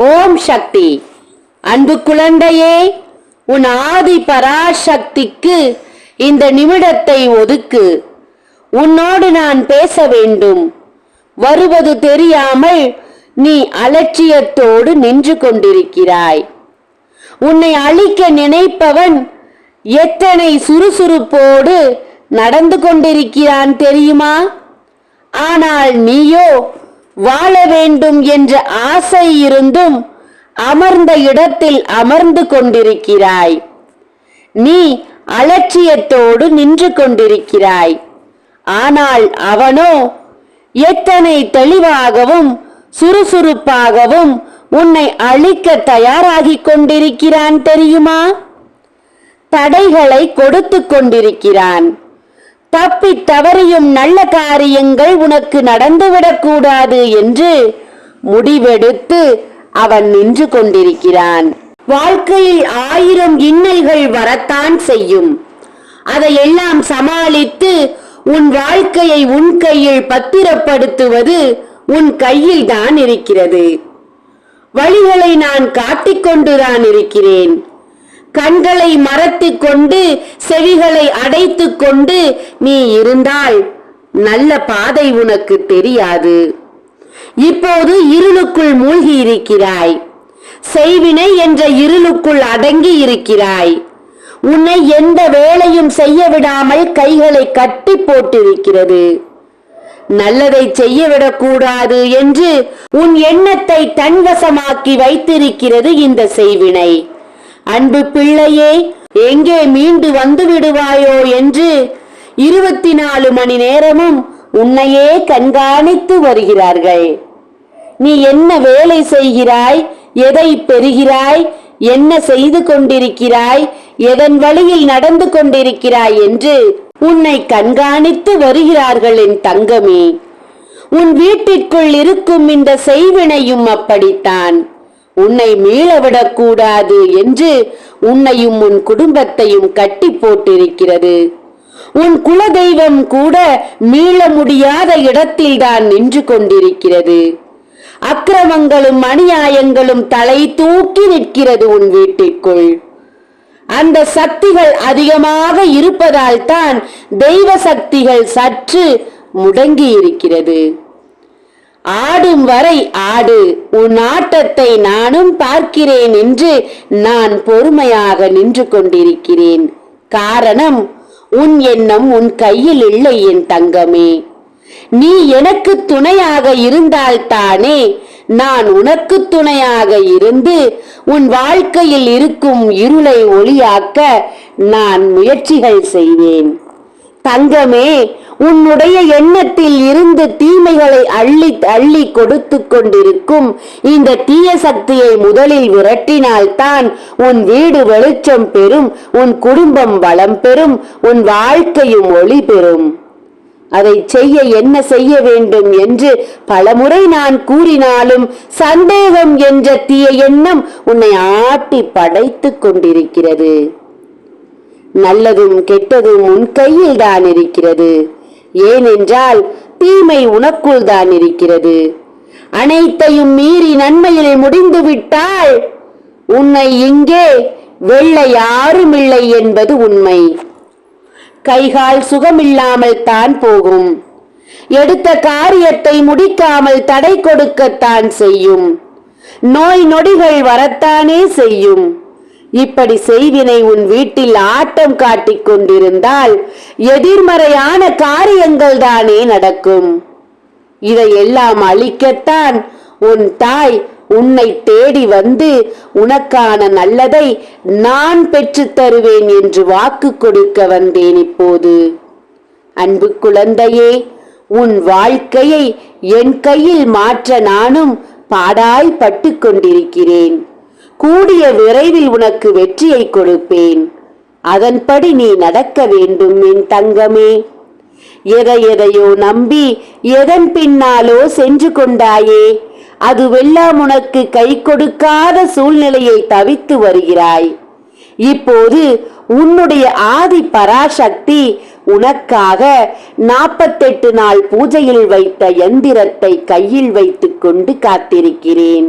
ஓம் சக்தி. அன்பு குழந்தையே உன் ஆதி பராசக்திக்கு இந்த நிமிடத்தை ஒதுக்கு. உன்னோடு நான் பேச வேண்டும். வருவது தெரியாமல் நீ அலட்சியத்தோடு நின்று கொண்டிருக்கிறாய். உன்னை அழிக்க நினைப்பவன் எத்தனை சுறுசுறுப்போடு நடந்து கொண்டிருக்கிறான் தெரியுமா? ஆனால் நீயோ வாழ வேண்டும் என்ற ஆசை இருந்தும் அமர்ந்த இடத்தில் அமர்ந்து கொண்டிருக்கிறாய். நீ அலட்சியத்தோடு நின்று கொண்டிருக்கிறாய். ஆனால் அவனோ எத்தனை தெளிவாகவும் சுறுசுறுப்பாகவும் உன்னை அழிக்க தயாராகிக் கொண்டிருக்கிறான் தெரியுமா? தடைகளை கொடுத்து கொண்டிருக்கிறான். தப்பி தவறியும் நல்ல காரியங்கள் உனக்கு நடந்துவிடக்கூடாது என்று முடிவெடுத்து அவன் நின்று கொண்டிருக்கிறான். வாழ்க்கையில் ஆயிரம் இன்னல்கள் வரத்தான் செய்யும். அதையெல்லாம் சமாளித்து உன் வாழ்க்கையை உன் கையில் பத்திரப்படுத்துவது உன் கையில் தான் இருக்கிறது. வழிகளை நான் காட்டிக்கொண்டுதான் இருக்கிறேன். கண்களை மறைத்துக் கொண்டு செவிகளை அடைத்து கொண்டு நீ இருந்தால் நல்ல பாதை உனக்கு தெரியாது. இப்போது இருளுக்குள் மூழ்கி இருக்கிறாய் செய்வினை என்ற இருளுக்குள் அடங்கி இருக்கிறாய் உன்னை எந்த வேலையும் செய்ய விடாமல் கைகளை கட்டி போட்டிருக்கிறது. நல்லதை செய்ய விடக்கூடாது என்று உன் எண்ணத்தை தன்வசமாக்கி வைத்திருக்கிறது இந்த செய்வினை. அன்பு பிள்ளையே எங்கே மீண்டு வந்து விடுவாயோ என்று இருபத்தி நாலு மணி நேரமும் உன்னையே கண்காணித்து வருகிறார்கள். நீ என்ன வேலை செய்கிறாய் எதை பெறுகிறாய் என்ன செய்து கொண்டிருக்கிறாய் எதன் வழியில் நடந்து கொண்டிருக்கிறாய் என்று உன்னை கண்காணித்து வருகிறார்கள் என் தங்கமே. உன் வீட்டிற்குள் இருக்கும் இந்த செய்வினையும் அப்படித்தான். உன்னை மீளவிடக்கூடாது என்று உன்னையும் உன் குடும்பத்தையும் கட்டி போட்டிருக்கிறது. உன் குலதெய்வம் கூட மீள முடியாத இடத்தில்தான் நின்று கொண்டிருக்கிறது. அக்கிரமங்களும் அநியாயங்களும் தலை தூக்கி நிற்கிறது உன் வீட்டிற்குள். அந்த சக்திகள் அதிகமாக இருப்பதால் தான் தெய்வ சக்திகள் சற்று முடங்கி இருக்கிறது ஆடும் வரை ஆடு உன் ஆட்டத்தை நானும் பார்க்கிறேன் என்று நான் பொறுமையாக நின்று கொண்டிருக்கிறேன். காரணம் உன் எண்ணம் உன் கையில் இல்லை என் தங்கமே. நீ எனக்கு துணையாக இருந்தால்தானே நான் உனக்கு துணையாக இருந்து உன் வாழ்க்கையில் இருக்கும் இருளை ஒளியாக்க நான் முயற்சிகள் செய்வேன். தங்கமே உன்னுடைய எண்ணத்தில் இருந்து தீமைகளை அள்ளி அள்ளி கொடுத்து கொண்டிருக்கும் இந்த தீய சக்தியை முதலில் விரட்டினால்தான் உன் வீடு வெளிச்சம் பெறும் உன் குடும்பம் வளம் பெறும் உன் வாழ்க்கையும் ஒளி பெறும். அதை செய்ய என்ன செய்ய வேண்டும் என்று பலமுறை நான் கூறினாலும் சந்தேகம் என்ற தீய எண்ணம் உன்னை ஆட்டி படைத்துக் கொண்டிருக்கிறது. நல்லதும் கெட்டதும் உன் கையில் தான் இருக்கிறது. ஏனென்றால் தீமை உனக்குள் தான் இருக்கிறது. அனைத்தையும் மீறி நன்மையில் முடிந்து விட்டால் உன்னை இங்கே வெள்ள யாரும் இல்லை என்பது உண்மை. கைகால் சுகமில்லாமல் தான் போகும். எடுத்த காரியத்தை முடிக்காமல் தடை கொடுக்கத்தான் செய்யும். நோய் நொடிகள் வரத்தானே செய்யும். இப்படி செய்வினை உன் வீட்டில் ஆட்டம் காட்டிக் கொண்டிருந்தால் எதிர்மறையான காரியங்கள் தானே நடக்கும். இதையெல்லாம் அழிக்கத்தான் உன் தாய் உன்னை தேடி வந்து உனக்கான நல்லதை நான் பெற்றுத் தருவேன் என்று வாக்கு கொடுக்க வந்தேன் இப்போது. அன்பு குழந்தையே உன் வாழ்க்கையை என் கையில் மாற்ற நானும் பாடாய் பட்டு கொண்டிருக்கிறேன். கூடிய விரைவில் உனக்கு வெற்றியை கொடுப்பேன். அதன்படி நீ நடக்க வேண்டும் என் தங்கமே. எதை எதையோ நம்பி எதன் பின்னாலோ சென்று கொண்டாயே. அதுவெல்லாம் உனக்கு கை கொடுக்காத சூழ்நிலையை தவித்து வருகிறாய். இப்போது உன்னுடைய ஆதி பராசக்தி உனக்காக நாற்பத்தெட்டு நாள் பூஜையில் வைத்த எந்திரத்தை கையில் வைத்துக்கொண்டு காத்திருக்கிறேன்.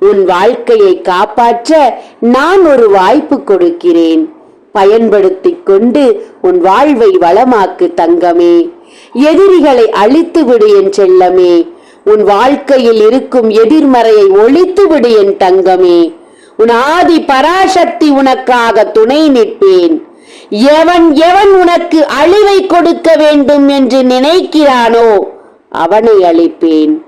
உன் வாழ்க்கையை காப்பாற்ற நான் ஒரு வாய்ப்பு கொடுக்கிறேன். பயன்படுத்திக் கொண்டு உன் வாழ்வை வளமாக்கு தங்கமே. எதிரிகளை அழித்து விடு என் செல்லமே. உன் வாழ்க்கையில் இருக்கும் எதிர்மறையை ஒழித்து விடு என் தங்கமே. உன் ஆதி பராசக்தி உனக்காக துணை நிற்பேன். எவன் எவன் உனக்கு அழிவை கொடுக்க வேண்டும் என்று நினைக்கிறானோ அவனை அழிப்பேன்.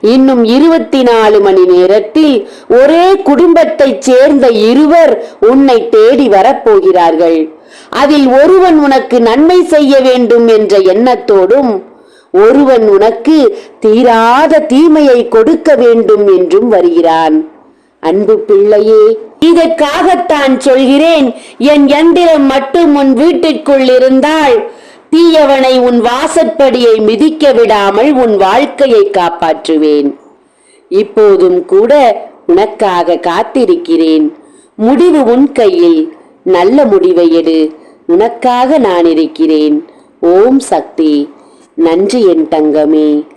இன்னும் இருபத்தி நாலு மணி நேரத்தில் ஒரே குடும்பத்தைச் சேர்ந்த இருவர் உன்னை தேடி வரப்போகிறார்கள். அதில் ஒருவன் உனக்கு நன்மை செய்ய வேண்டும் என்ற எண்ணத்தோடும் ஒருவன் உனக்கு தீராத தீமையை கொடுக்க வேண்டும் என்றும் வருகிறான். அன்பு பிள்ளையே இதற்காகத்தான் சொல்கிறேன் என் எந்திரம் மட்டும் உன் வீட்டிற்குள் இருந்தால் தீயவனை உன் வாசற்படியை மிதிக்க விடாமல் உன் வாழ்க்கையை காப்பாற்றுவேன். இப்போதும் கூட உனக்காக காத்திருக்கிறேன். முடிவு உன் கையில். நல்ல முடிவை எடு. உனக்காக நான் இருக்கிறேன் ஓம் சக்தி. நன்றி என் தங்கமே.